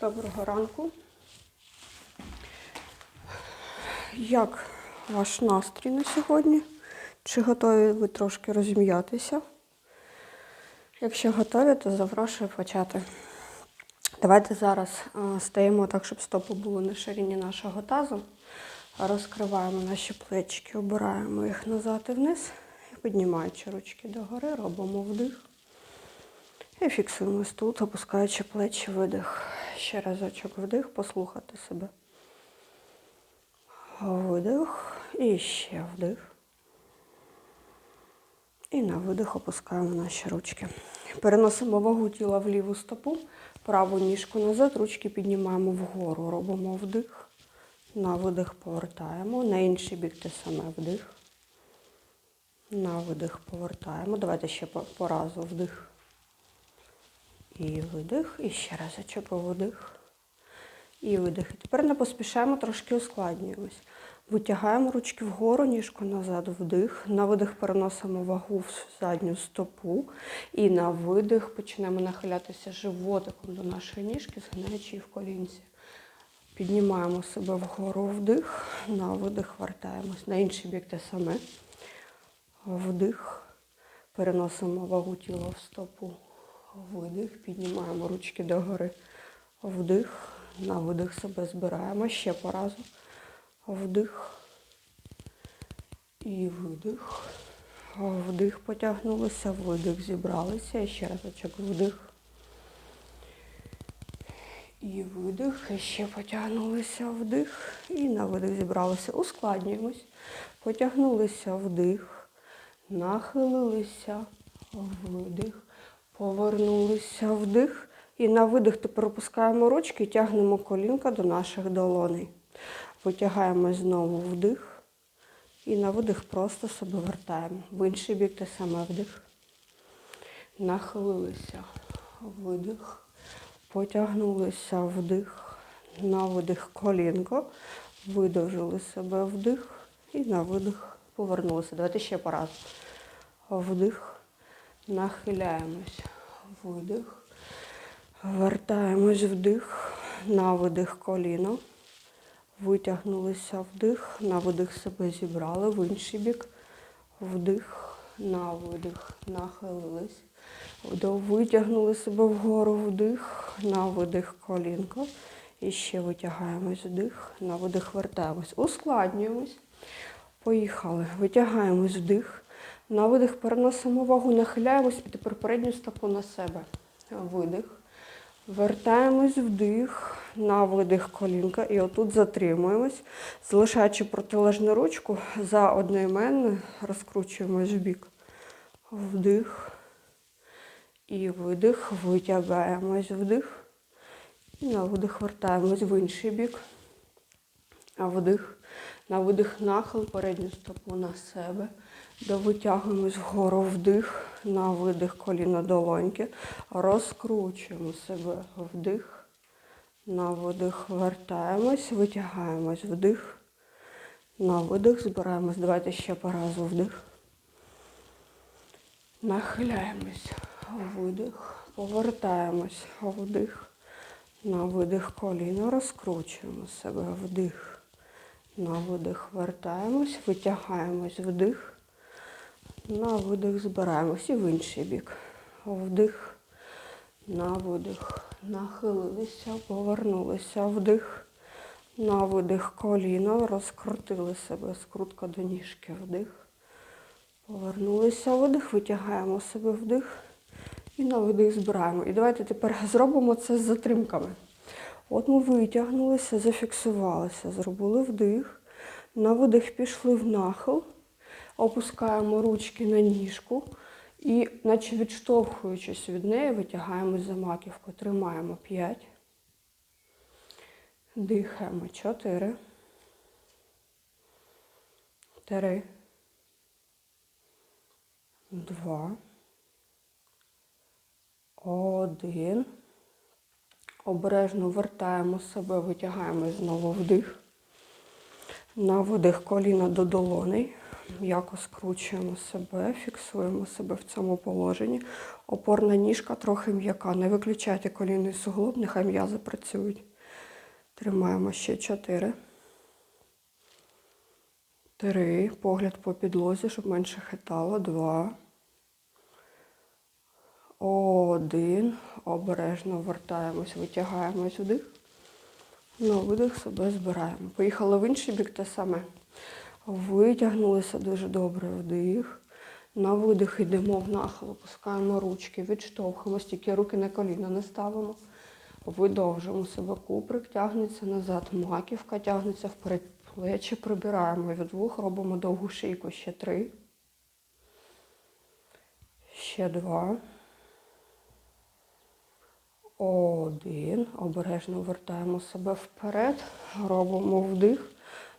Доброго ранку. Як ваш настрій на сьогодні? Чи готові ви трошки розім'ятися? Якщо готові, то запрошую почати. Давайте зараз е, стаємо так, щоб стопи були на ширині нашого тазу. Розкриваємо наші плечики, обираємо їх назад і вниз. І піднімаючи ручки догори, робимо вдих. І фіксуємось тут, опускаючи плечі, видих. Ще разочок вдих, послухати себе. Видих. І ще вдих. І на видих опускаємо наші ручки. Переносимо вагу тіла в ліву стопу, праву ніжку назад, ручки піднімаємо вгору. Робимо вдих. На видих повертаємо. На інший бік те саме вдих. На видих повертаємо. Давайте ще по, разу вдих. І видих. І ще разочок вдих. І видих. І тепер не поспішаємо, трошки ускладнюємось. Витягаємо ручки вгору, ніжку назад, вдих. На видих переносимо вагу в задню стопу. І на видих почнемо нахилятися животиком до нашої ніжки, згинаючи її в колінці. Піднімаємо себе вгору вдих, на видих вертаємось. На інший бік те саме. Вдих. Переносимо вагу тіла в стопу. Видих. Піднімаємо ручки догори. Вдих. На видих себе збираємо. Ще по разу. Вдих. І видих. Вдих потягнулися, видих зібралися. І ще разочок вдих. І видих. І ще потягнулися вдих. І на видих зібралися. Ускладнюємось. Потягнулися вдих. Нахилилися. Видих. Повернулися вдих. І на видих тепер опускаємо ручки і тягнемо колінка до наших долоней. Витягаємо знову вдих. І на видих просто себе вертаємо. В інший бік те саме вдих. Нахилилися. Видих. Потягнулися вдих. На видих колінко. Видовжили себе вдих. І на видих повернулися. Давайте ще по разу. Вдих. Нахиляємось. Видих. Вертаємось вдих. На видих коліно. Витягнулися вдих, на видих себе зібрали, в інший бік. Вдих, на видих, нахилились. Витягнули себе вгору вдих, на видих колінко. І ще витягаємось вдих, на видих вертаємось. Ускладнюємось. Поїхали. Витягаємось вдих. На видих переносимо вагу, нахиляємось тепер передню стопу на себе. Видих. Вертаємось вдих, на видих колінка і отут затримуємось, залишаючи протилежну ручку за одноіменною, розкручуємось в бік. Вдих і видих, витягаємось вдих. І на видих вертаємось в інший бік. А вдих. На видих нахил, передню стопу на себе. Довитягуємось вгору вдих, на видих коліна долоньки. Розкручуємо себе вдих. На видих вертаємось, витягаємось вдих. На видих збираємось. Давайте ще по разу вдих. Нахиляємось. Видих. Повертаємось. Вдих. На видих коліно. Розкручуємо себе вдих. На видих вертаємось, витягаємось вдих. На видих збираємось і в інший бік. Вдих, на видих. Нахилилися, повернулися, вдих. На видих коліно, розкрутили себе, скрутка до ніжки, вдих. Повернулися, видих, витягаємо себе вдих. І на видих збираємо. І давайте тепер зробимо це з затримками. От ми витягнулися, зафіксувалися, зробили вдих. На видих пішли в нахил. Опускаємо ручки на ніжку і, наче відштовхуючись від неї, витягаємо за маківку. Тримаємо 5. Дихаємо 4. 3. 2. 1. Обережно вертаємо себе, витягаємо знову вдих. На видих коліна до долоней. М'яко скручуємо себе, фіксуємо себе в цьому положенні. Опорна ніжка трохи м'яка. Не виключайте колінний суглоб, нехай м'язи працюють. Тримаємо ще чотири. Три. Погляд по підлозі, щоб менше хитало. Два. Один. Обережно вертаємось, витягаємось вдих. На видих себе збираємо. Поїхали в інший бік те саме. Витягнулися дуже добре вдих. На видих йдемо в нахил, опускаємо ручки, відштовхуємо, тільки руки на коліна не ставимо. Видовжуємо себе куприк, тягнеться назад, маківка тягнеться вперед, плечі прибираємо від вух, робимо довгу шийку. Ще три. Ще два. Один. Обережно вертаємо себе вперед. Робимо вдих.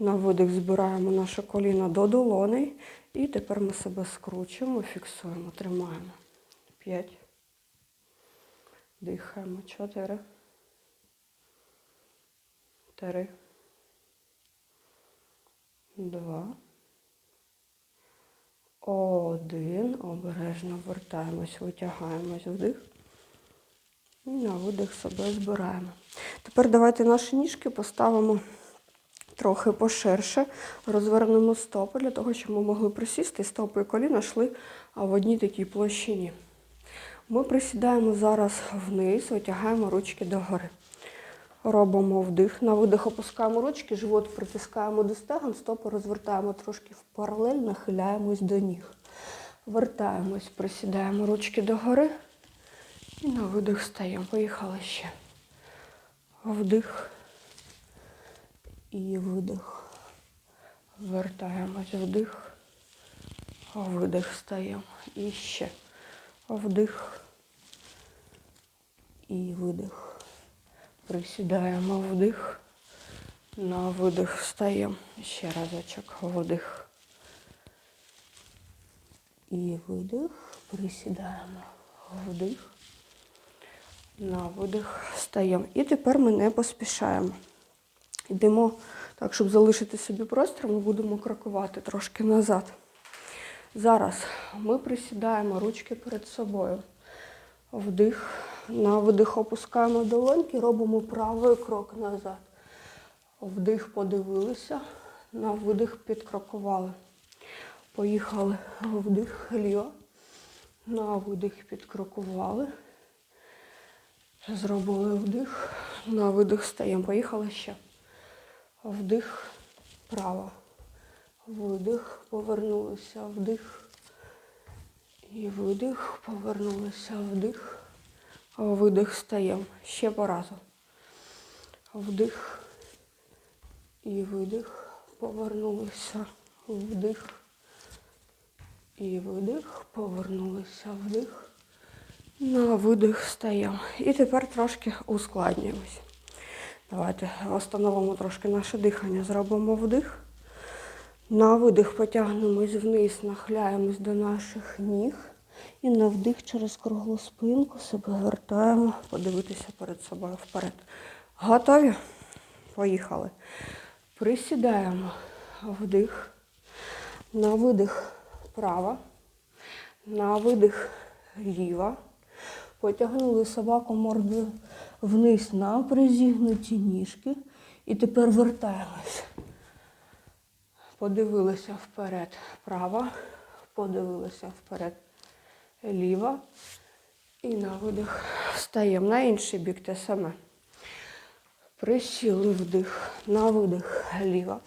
На видих збираємо наше коліно до долоней. І тепер ми себе скручуємо, фіксуємо, тримаємо. П'ять. Дихаємо. Чотири. Три. Два. Один. Обережно вертаємось, витягаємось вдих. І на видих себе збираємо. Тепер давайте наші ніжки поставимо трохи поширше, розвернемо стопи для того, щоб ми могли присісти, стопи і коліна йшли в одній такій площині. Ми присідаємо зараз вниз, витягаємо ручки догори. Робимо вдих. На видих опускаємо ручки, живот притискаємо до стегон, стопи розвертаємо трошки в паралель, нахиляємось до ніг. Вертаємось, присідаємо ручки догори. І на видих стаємо. Поїхали ще. Вдих. І видих. Вертаємось вдих. Видих стаємо. І ще. Вдих. І видих. Присідаємо вдих. На видих встаємо. Ще разочок. Вдих. І видих. Присідаємо. Вдих. На видих встаємо. І тепер ми не поспішаємо. Йдемо так, щоб залишити собі простір, ми будемо крокувати трошки назад. Зараз ми присідаємо ручки перед собою. Вдих. На видих опускаємо долоньки, робимо правий крок назад. Вдих подивилися, на видих підкрокували. Поїхали вдих ліво. На видих підкрокували. Зробили вдих. На видих стаємо. Поїхали ще. Вдих право. Видих, повернулися, вдих. І видих, повернулися, вдих. Видих стаємо. Ще по разу. Вдих. І видих. Повернулися. Вдих. І видих. Повернулися. Вдих. На видих стаємо. І тепер трошки ускладнюємось. Давайте встановимо трошки наше дихання. Зробимо вдих. На видих потягнемось вниз, нахиляємось до наших ніг. І на вдих через круглу спинку себе вертаємо, подивитися перед собою вперед. Готові? Поїхали. Присідаємо. Вдих. На видих права. На видих ліва. Потягнули собаку мордою вниз на призігнуті ніжки. І тепер вертаємось. Подивилися вперед права, подивилися вперед ліва. І на видих встаємо. На інший бік те саме. Присіли вдих, на видих ліва,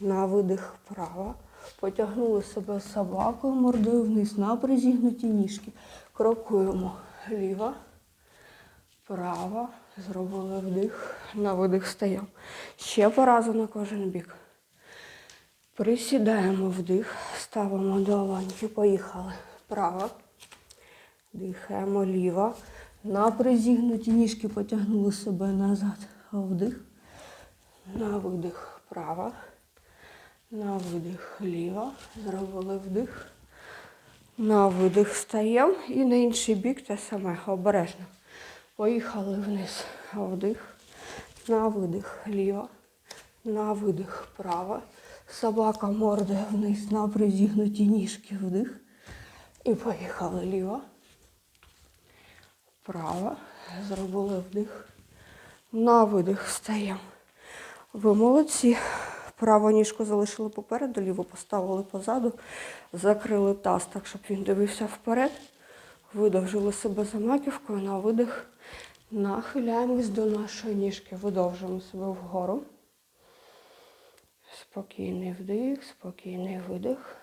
на видих права. Потягнули себе собакою мордою вниз на призігнуті ніжки. Крокуємо ліва, права. Зробили вдих, на видих стаємо. Ще по разу на кожен бік. Присідаємо вдих, ставимо долоньки, поїхали. Права. Дихаємо ліва. На призігнуті ніжки потягнули себе назад. Вдих. На видих права. На видих ліва. Зробили вдих. На видих стаємо. І на інший бік те саме. Обережно. Поїхали вниз. Вдих. На видих ліва. На видих права. Собака мордою вниз на призігнуті ніжки вдих. І поїхали ліво. Вправо. Зробили вдих. На видих встаємо. Ви молодці. Праву ніжку залишили попереду, ліву поставили позаду, закрили таз так, щоб він дивився вперед. Видовжили себе за маківкою на видих. Нахиляємось до нашої ніжки, видовжуємо себе вгору. Спокійний вдих, спокійний видих.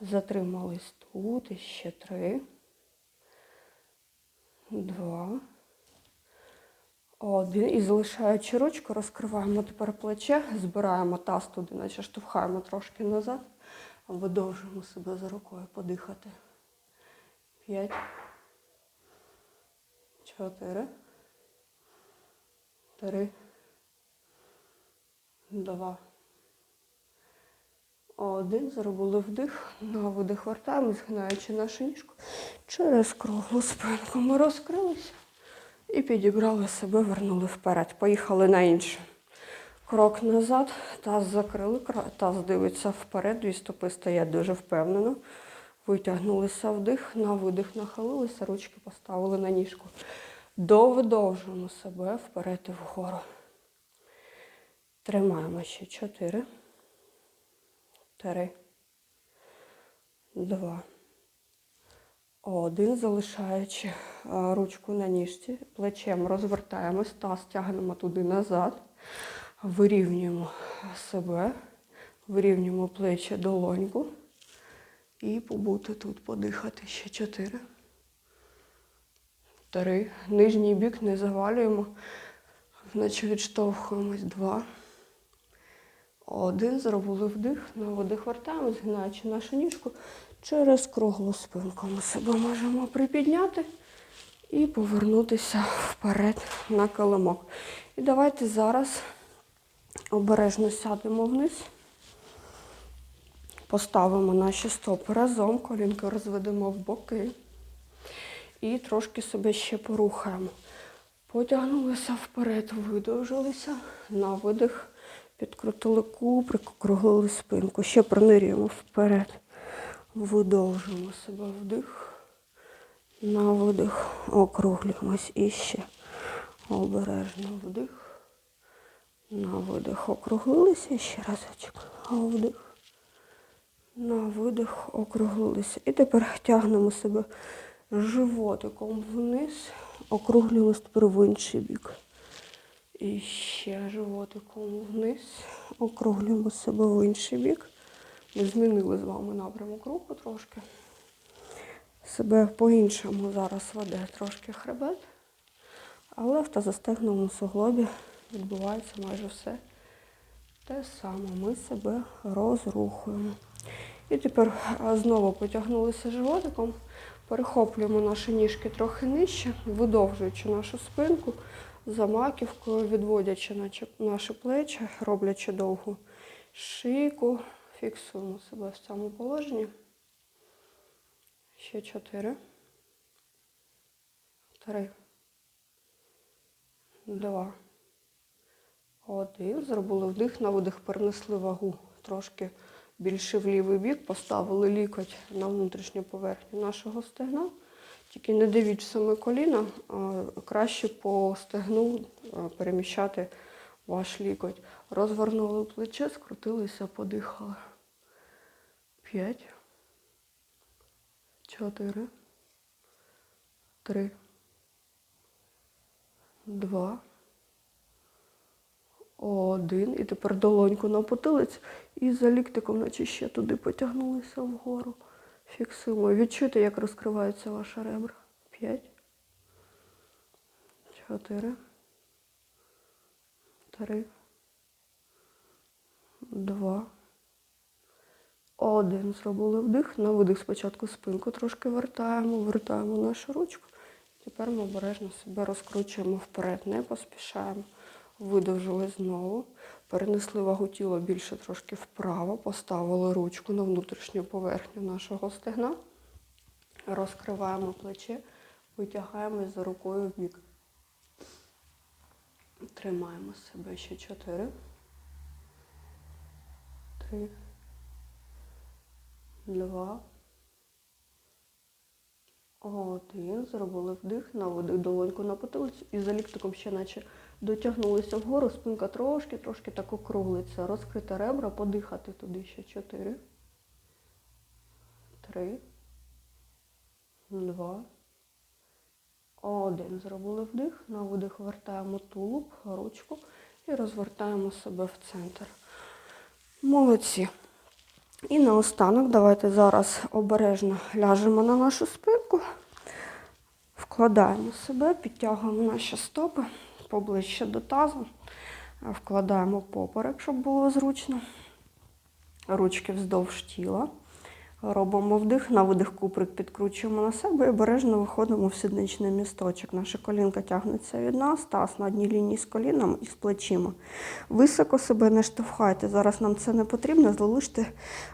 Затримались тут. І ще три. Два. Один. І залишаючи ручку, розкриваємо тепер плече, збираємо таз туди, наче штовхаємо трошки назад. Видовжуємо себе за рукою подихати. П'ять. Чотири. Три. Два. Один. Зробили вдих. На видих вертаємо, згинаючи нашу ніжку. Через круглу спинку ми розкрилися і підібрали себе, вернули вперед. Поїхали на інше. Крок назад, таз закрили, таз дивиться вперед, дві стопи стоять дуже впевнено. Витягнулися вдих, на видих нахилилися, ручки поставили на ніжку. Довидовжуємо себе вперед і вгору. Тримаємо ще чотири. Три. Два. Один, залишаючи е, ручку на ніжці, плечем розвертаємось, таз тягнемо туди назад, вирівнюємо себе, вирівнюємо плечі долоньку і побути тут, подихати ще чотири. Три. Нижній бік не завалюємо, наче відштовхуємось. Два. Один. Зробили вдих. На видих вертаємо, згинаючи нашу ніжку. Через круглу спинку ми себе можемо припідняти і повернутися вперед на килимок. І давайте зараз обережно сядемо вниз. Поставимо наші стопи разом, колінки розведемо в боки. І трошки себе ще порухаємо. Потягнулися вперед, видовжилися. На видих підкрутили куприк, округлили спинку. Ще пронирюємо вперед. Видовжуємо себе вдих. На видих округлюємось. І ще обережно вдих. На видих округлилися. Ще разочок. Вдих. На видих округлилися. І тепер тягнемо себе животиком вниз, округлюємось тепер в інший бік. І ще животиком вниз, округлюємо себе в інший бік. Ми змінили з вами напрямок руху трошки. Себе по-іншому зараз веде трошки хребет, але в тазостегному суглобі відбувається майже все те саме. Ми себе розрухуємо. І тепер знову потягнулися животиком, перехоплюємо наші ніжки трохи нижче, видовжуючи нашу спинку, за маківкою, відводячи наші плечі, роблячи довгу шийку. Фіксуємо себе в цьому положенні. Ще чотири. Три. Два. Один. Зробили вдих, на видих перенесли вагу трошки більше в лівий бік, поставили лікоть на внутрішню поверхню нашого стегна. Тільки не дивіть саме коліна, а краще по стегну переміщати ваш лікоть. Розвернули плече, скрутилися, подихали. П'ять. Чотири. Три. Два. Один. І тепер долоньку на потилиць і за ліктиком, наче ще туди потягнулися вгору. Фіксуємо. Відчуйте, як розкриваються ваші ребра. П'ять. Чотири. Три. Два. Один. Зробили вдих. На видих спочатку спинку трошки вертаємо, вертаємо нашу ручку. Тепер ми обережно себе розкручуємо вперед, не поспішаємо. Видовжили знову. Перенесли вагу тіла більше трошки вправо, поставили ручку на внутрішню поверхню нашого стегна. Розкриваємо плече, витягаємо за рукою в бік. Тримаємо себе ще чотири. Три. Два. Один. Зробили вдих, на видих долоньку на потилицю і за ліктиком ще наче дотягнулися вгору, спинка трошки, трошки так округлиться. Розкрити ребра, подихати туди ще чотири. Три. Два. Один. Зробили вдих. На видих вертаємо тулуб, ручку і розвертаємо себе в центр. Молодці. І наостанок давайте зараз обережно ляжемо на нашу спинку, вкладаємо себе, підтягуємо наші стопи поближче до тазу, вкладаємо поперек, щоб було зручно. Ручки вздовж тіла. Робимо вдих, на видих куприк підкручуємо на себе і обережно виходимо в сідничний місточок. Наша колінка тягнеться від нас, таз на одній лінії з коліном і з плечима. Високо себе не штовхайте. Зараз нам це не потрібно. Залиште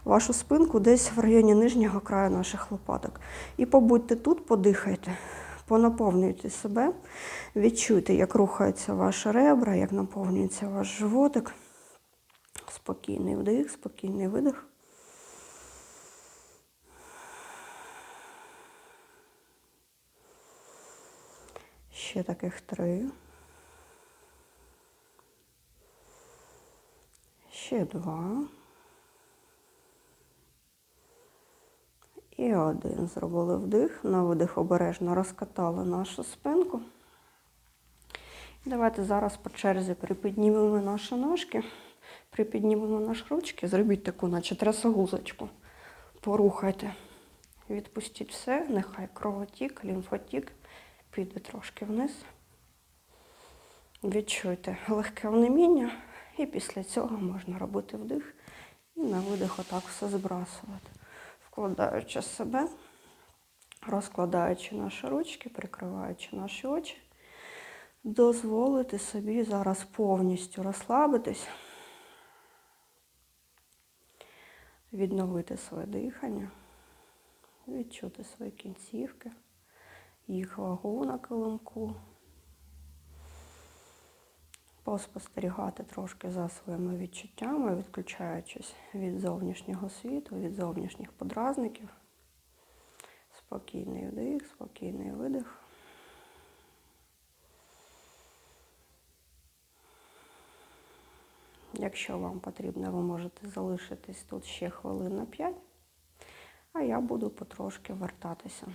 вашу спинку десь в районі нижнього краю наших лопаток. І побудьте тут, подихайте, понаповнюйте себе, відчуйте, як рухаються ваші ребра, як наповнюється ваш животик. Спокійний вдих, спокійний видих. Ще таких три. Ще два. І один. Зробили вдих. На видих обережно розкатали нашу спинку. Давайте зараз по черзі припіднімемо наші ножки, припіднімемо наші ручки, зробіть таку, наче трясогузочку. Порухайте. Відпустіть все, нехай кровотік, лімфотік піде трошки вниз. Відчуйте легке внеміння, і після цього можна робити вдих і на видих отак все збрасувати, вкладаючи себе, розкладаючи наші ручки, прикриваючи наші очі, дозволити собі зараз повністю розслабитись, відновити своє дихання, відчути свої кінцівки їх вагу на килимку, поспостерігати трошки за своїми відчуттями, відключаючись від зовнішнього світу, від зовнішніх подразників. Спокійний вдих, спокійний видих. Якщо вам потрібно, ви можете залишитись тут ще хвилин на 5, а я буду потрошки вертатися.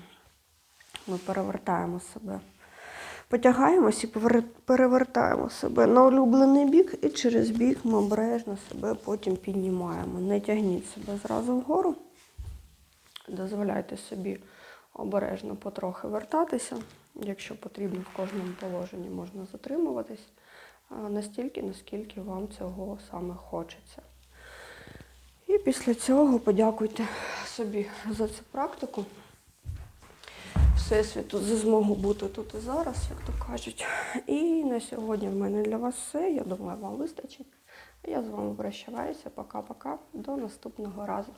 Ми перевертаємо себе. Потягаємось і перевертаємо себе на улюблений бік, і через бік ми обережно себе потім піднімаємо. Не тягніть себе зразу вгору. Дозволяйте собі обережно потрохи вертатися. Якщо потрібно, в кожному положенні можна затримуватись настільки, наскільки вам цього саме хочеться. І після цього подякуйте собі за цю практику. Всесвіту за змогу бути тут і зараз, як то кажуть. І на сьогодні в мене для вас все. Я думаю, вам вистачить. Я з вами прощаюся. Пока-пока. До наступного разу.